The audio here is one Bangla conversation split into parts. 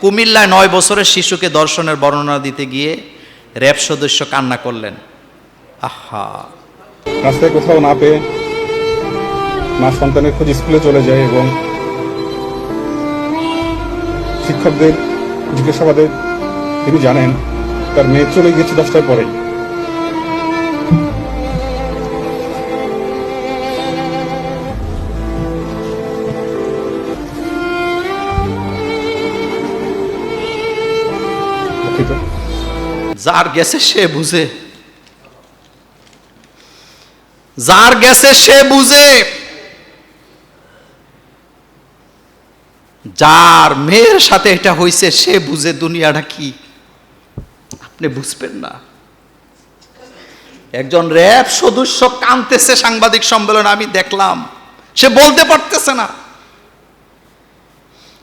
কুমিল্লায় নয় বছরের শিশুকে দর্শনের বর্ণনা দিতে গিয়ে র্যাব সদস্য কান্না করলেন। আহা। রাস্তায় কোথাও না পেয়ে মা সন্তানের খোঁজ স্কুলে চলে যায় এবং শিক্ষকদের জিজ্ঞাসাবাদে তিনি জানেন, তার মেয়ে চলে গেছে দশটার পরেই। যার গেছে সে বুঝে। যার গেছে সে বুঝে। যার মেয়ের সাথে এটা হয়েছে সে বুঝে দুনিয়াটা কি। আপনি বুঝবেন না। একজন র্যাব সদস্য কানতেছে সাংবাদিক সম্মেলনে, আমি দেখলাম। সে বলতে পারতেছে না।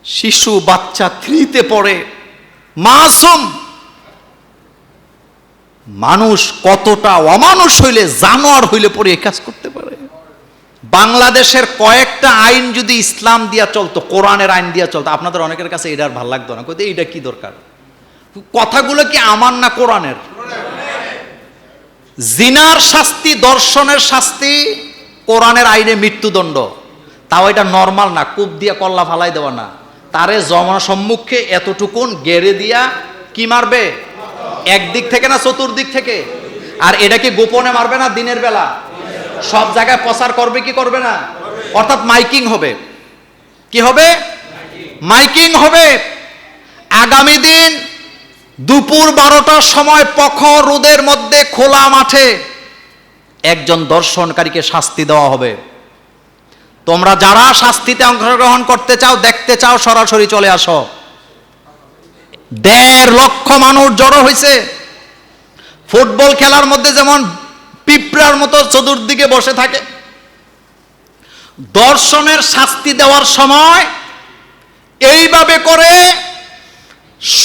শিশু, বাচ্চা, থ্রিতে পড়ে। মাসুম মানুষ কতটা অমানুষ হইলে জানোয়ার হইলে পরে এ কাজ করতে পারে? বাংলাদেশের কয়েকটা আইন যদি ইসলাম দিয়া চলতো, কোরআনের আইন দিয়া চলতো, আপনাদের অনেকের কাছে এটা আর ভালো লাগতো না। কইতে এইটা কি দরকার? কথাগুলো কি আমার না কোরআনের? জিনার শাস্তি, দর্শনের শাস্তি, কোরআনের আইনে মৃত্যুদণ্ড। তাও এটা নর্মাল না, কূপ দিয়া কল্লা ফালাই দেওয়া না। তারে জমা সম্মুখে এতটুকুন গেড়ে দিয়া কি মারবে? একদিক থেকে না চতুর্দিক থেকে? আর এটা কি গোপনে মারবে না দিনের বেলা? সব জায়গায় প্রচার করবে কি করবে না? অর্থাৎ মাইকিং হবে। কি হবে? মাইকিং হবে। আগামী দিন দুপুর বারোটার সময় প্রখর রোদের মধ্যে খোলা মাঠে একজন দর্শনকারীকে শাস্তি দেওয়া হবে। তোমরা যারা শাস্তিতে অংশগ্রহণ করতে চাও, দেখতে চাও, সরাসরি চলে আসো। দেড় লক্ষ মানুষ জড়ো হয়েছে ফুটবল খেলার মধ্যে যেমন পিঁপড়ার মতো চতুর্দিকে বসে থাকে, দর্শনের শাস্তি দেওয়ার সময় এইভাবে করে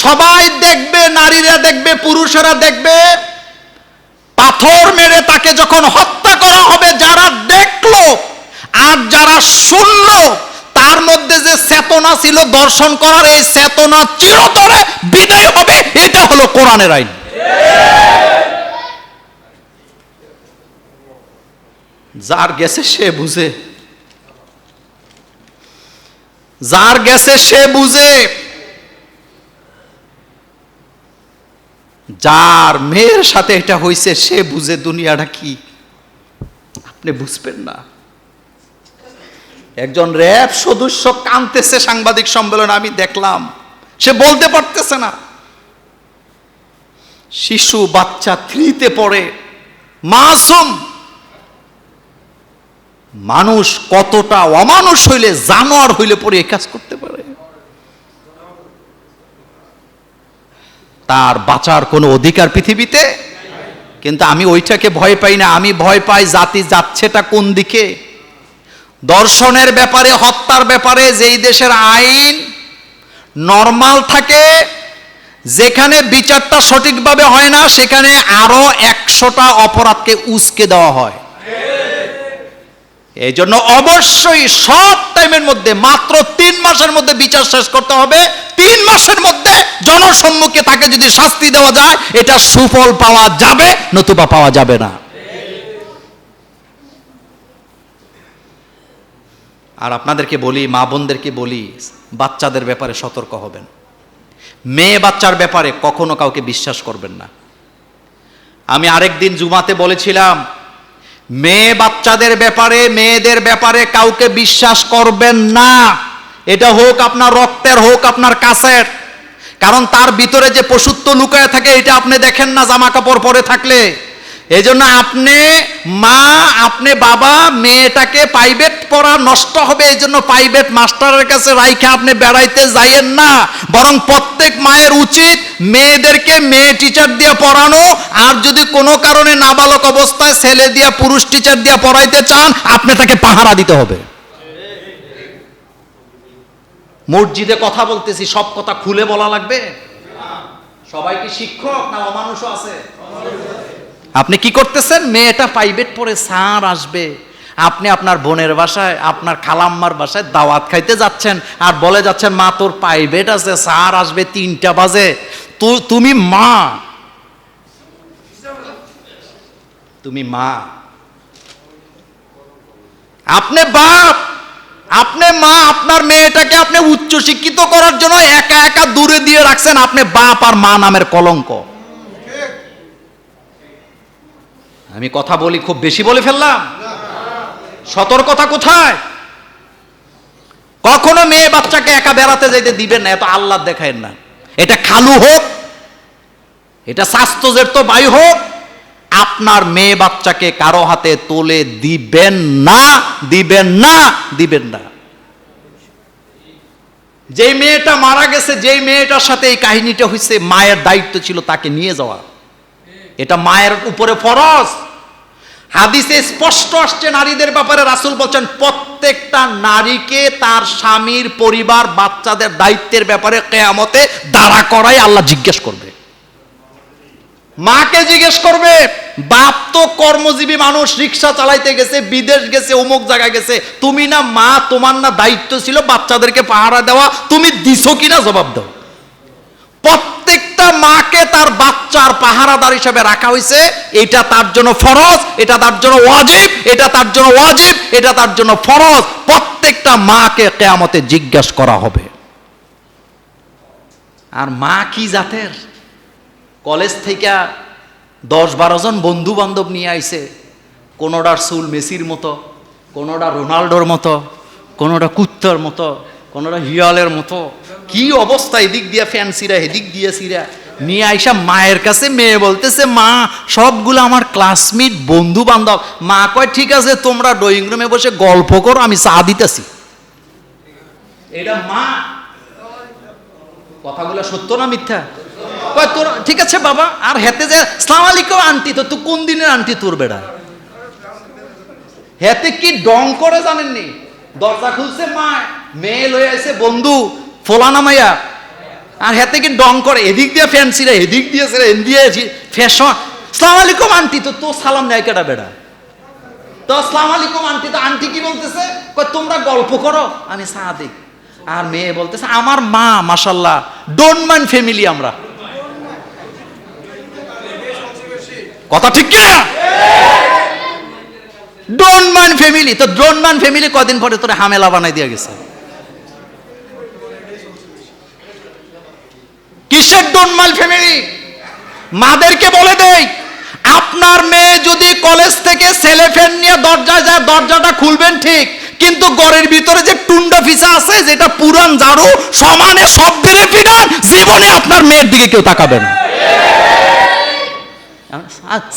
সবাই দেখবে, নারীরা দেখবে, পুরুষেরা দেখবে, পাথর মেরে তাকে যখন হত্যা করা হবে, যারা দেখল আর যারা শুনলো তার মধ্যে যে চেতনা ছিল দর্শন করার, এই চেতনা চিরতরে বিদায় হবে, এটা হলো কোরআনের আইন। যার গেছে সে বুঝে। যার গেছে সে বুঝে। যার মেয়ের সাথে এটা হয়েছে সে বুঝে দুনিয়াটা কি। আপনি বুঝবেন না। একজন র্যাব সদস্য কানতেছে সাংবাদিক সম্মেলনে, আমি দেখলাম। সে বলতে পারতেছে না। শিশু বাচ্চা থ্রিতে পড়ে। মাসুম! মানুষ কতটা অমানুষ হইলে জানোয়ার হইলে পরে এ কাজ করতে পারে? তার বাঁচার কোনো অধিকার পৃথিবীতে? কিন্তু আমি ওইটাকে ভয় পাই না। আমি ভয় পাই জাতি যাচ্ছেটা কোন দিকে? দর্শনের ব্যাপারে, হত্যার ব্যাপারে যেই দেশের আইন নর্মাল থাকে, যেখানে বিচারটা সঠিকভাবে হয় না, সেখানে আরও একশোটা অপরাধকে উস্কে দেওয়া হয়। এই জন্য অবশ্যই সব টাইমের মধ্যে, মাত্র তিন মাসের মধ্যে বিচার শেষ করতে হবে। তিন মাসের মধ্যে জনসম্মুখে তাকে যদি শাস্তি দেওয়া যায়, এটা সুফল পাওয়া যাবে, নতুবা পাওয়া যাবে না। আর আপনাদেরকে বলি, মা বোনদেরকে বলি, বাচ্চাদের ব্যাপারে সতর্ক হবেন। মেয়ে বাচ্চার ব্যাপারে কখনো কাউকে বিশ্বাস করবেন না। আমি আরেকদিন জুমাতে বলেছিলাম, মেয়ে বাচ্চাদের ব্যাপারে, মেয়েদের ব্যাপারে কাউকে বিশ্বাস করবেন না। এটা হোক আপনার রক্তের, হোক আপনার কাছের। কারণ তার ভিতরে যে পশুত্ব লুকায় থাকে, এটা আপনি দেখেন না জামা কাপড় পরে থাকলে। এই জন্য আপনি মা, আপনি বাবা, মেয়েটাকে প্রাইভেট পড়া নষ্ট হবে এই জন্য প্রাইভেট মাস্টারের কাছে রাইখে আপনি বেড়াইতে যাইয়েন না। বরং প্রত্যেক মায়ের উচিত মেয়েদেরকে মেয়ে টিচার দিয়ে পড়ানো। আর যদি কোনো কারণে নাবালক অবস্থায় ছেলে দিয়ে, পুরুষ টিচার দিয়ে পড়াইতে চান, আপনি তাকে পাহারা দিতে হবে। মসজিদে কথা বলতেছি, সব কথা খুলে বলা লাগবে? সবাই কি শিক্ষক না অমানুষও আছে? আপনি কি করতেছেন? মেয়েটা প্রাইভেট পড়ে সার আসবে। আপনি আপনার বোনের বাসায়, আপনার খালাম্মার বাসায় দাওয়াত খাইতে যাচ্ছেন আর বলে যাচ্ছেন, মা, তোর প্রাইভেট আছে সার আসবে তিনটা বাজে। তুমি মা। তুমি মা। আপনি বাপ, আপনি মা, আপনার মেয়েটাকে আপনি উচ্চ শিক্ষিত করার জন্য একা একা দূরে দিয়ে রাখছেন। আপনি বাপ আর মা নামের কলঙ্ক। আমি কথা বলি, খুব বেশি বলে ফেললাম। সতর্কতা কোথায়? কখনো মেয়ে বাচ্চাকে একা বেড়াতে যাইতে দিবেন না এত আল্লাহ দেখায় না। এটা খালু হোক, এটা স্বাস্থ্যজের তো বাই হোক, আপনার মেয়ে বাচ্চাকে কারও হাতে তোলে দিবেন না দিবেন না দিবেন না। যেই মেয়েটা মারা গেছে, যেই মেয়েটার সাথে এই কাহিনীটা হয়েছে মায়ের দায়িত্ব ছিল তাকে নিয়ে যাওয়া। এটা মায়ের উপরে ফরজ। হাদিসে স্পষ্ট আসছে, নারীদের ব্যাপারে রাসূল বলছেন, প্রত্যেকটা নারীকে তার স্বামীর পরিবার, বাচ্চাদের দায়িত্বের ব্যাপারে কেয়ামতে দাঁড়া করাই আল্লাহ জিজ্ঞেস করবে। মাকে জিজ্ঞেস করবে, বাপ তো কর্মজীবী মানুষ, রিক্সা চালাইতে গেছে, বিদেশ গেছে, অমুক জায়গায় গেছে, তুমি না মা, তোমার না দায়িত্ব ছিল বাচ্চাদেরকে পাহারা দেওয়া, তুমি দিছো কিনা জবাব দাও। প্রত্যেকটা মাকে তার বাচ্চার পাহারাদার হিসেবে রাখা হয়েছে এটা তার জন্য ফরজ, এটা তার জন্য ওয়াজিব, এটা তার জন্য ওয়াজিব, এটা তার জন্য ফরজ। প্রত্যেকটা মাকে কেয়ামতে জিজ্ঞাসা করা হবে। আর মা কি জাতের? কলেজ থেকে দশ বারো জন বন্ধু বান্ধব নিয়ে আইছে। কোনোটার চুল মেসির মতো কোনোটা রোনাল্ডোর মতো কোনোটা কুত্তার মতো কোনোটা হিয়ালের মতো। কি অবস্থা এদিক দিয়া ফ্যান্সিরা এদিক দিয়া সিরা। নিয়ে আইসা মায়ের কাছে মেয়ে বলতেছে, মা, সবগুলো আমার ক্লাসমেট বন্ধু বান্ধব মা কয়, ঠিক আছে, তোমরা ড্রয়িং রুমে বসে গল্প করো, আমি চা দিতেছি। এটা মা। কথাগুলো সত্য না মিথ্যা? কয়, তোর, ঠিক আছে বাবা, আর হেতে যে। সালাম আলাইকুম, আন্টি, তো তুই কোন দিনের আন্টি তোর বেড়া হেতে কি ডং করে জানেননি? দরজা খুলছে, মা, মেয়ে লয়ে আছে বন্ধু, ফোলানা মাইয়া। আর হেতে কি ডং করে? এদিক দিয়ে ফ্যান্সিরা এদিক দিয়ে সেরা এদিক দিয়ে ফ্যাশন সালাম আলাইকুম আন্টি, তো তোর সালাম নেয় কেটা বেড়া? তো আসসালাম আলাইকুম আন্টি, তো আন্টি কি বলতেছে? তোমরা গল্প করো। আমি সাদিক আর মেয়ে বলতেছে, আমার মা, মাশাল্লাহ ডোন্ট মাইন্ড ফ্যামিলি আমরা। কথা ঠিক কি ডোন্ট মাইন্ড ফ্যামিলি তো ডোন্ট মাইন্ড ফ্যামিলি কদিন পরে তোরে হামেলা বানাই দিয়ে গেছে? মাইন্ড ফ্যামিলি মাদেরকে বলে দেই, আপনার মেয়ে যদি কলেজ থেকে ছেলে নিয়ে দরজায় যায়, দরজাটা খুলবেন ঠিক, কিন্তু ঘরের ভিতরে যে টুন্ডা ফিসা আছে, যেটা পুরান সমানে সব ফিরান, জীবনে আপনার মেয়ের দিকে কেউ তাকাবে না।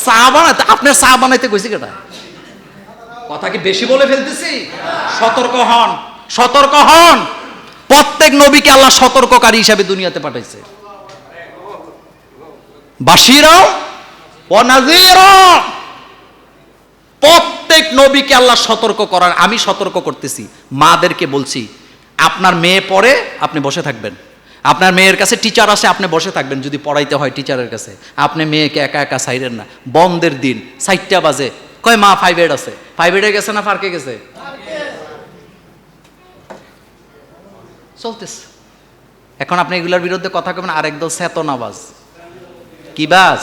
চা বানাতে, আপনার চা বানাইতে কেটা কথা কি বেশি বলে ফেলতেছি? সতর্ক হন সতর্ক হন। প্রত্যেক নবীকে আল্লাহ সতর্ককারী হিসাবে দুনিয়াতে পাঠাইছে। প্রত্যেক নবীকে আল্লাহ সতর্ক করার, আমি সতর্ক করতেছি। মাদেরকে বলছি, আপনার মেয়ে পড়ে, আপনি বসে থাকবেন। আপনার মেয়ের কাছে টিচার আসে, আপনি বসে থাকবেন। যদি পড়াইতে হয় টিচারের কাছে, আপনি মেয়েকে একা একা না। বন্ধের দিন সাইটটা বাজে। কয় মা ফাইভ এইড আছে? ফাইভ এইডে গেছে না ফার্কে গেছে? চলতেছে। এখন আপনি এগুলোর বিরুদ্ধে কথা কবেন আরেক দল চেতনাবাজ কি বাজ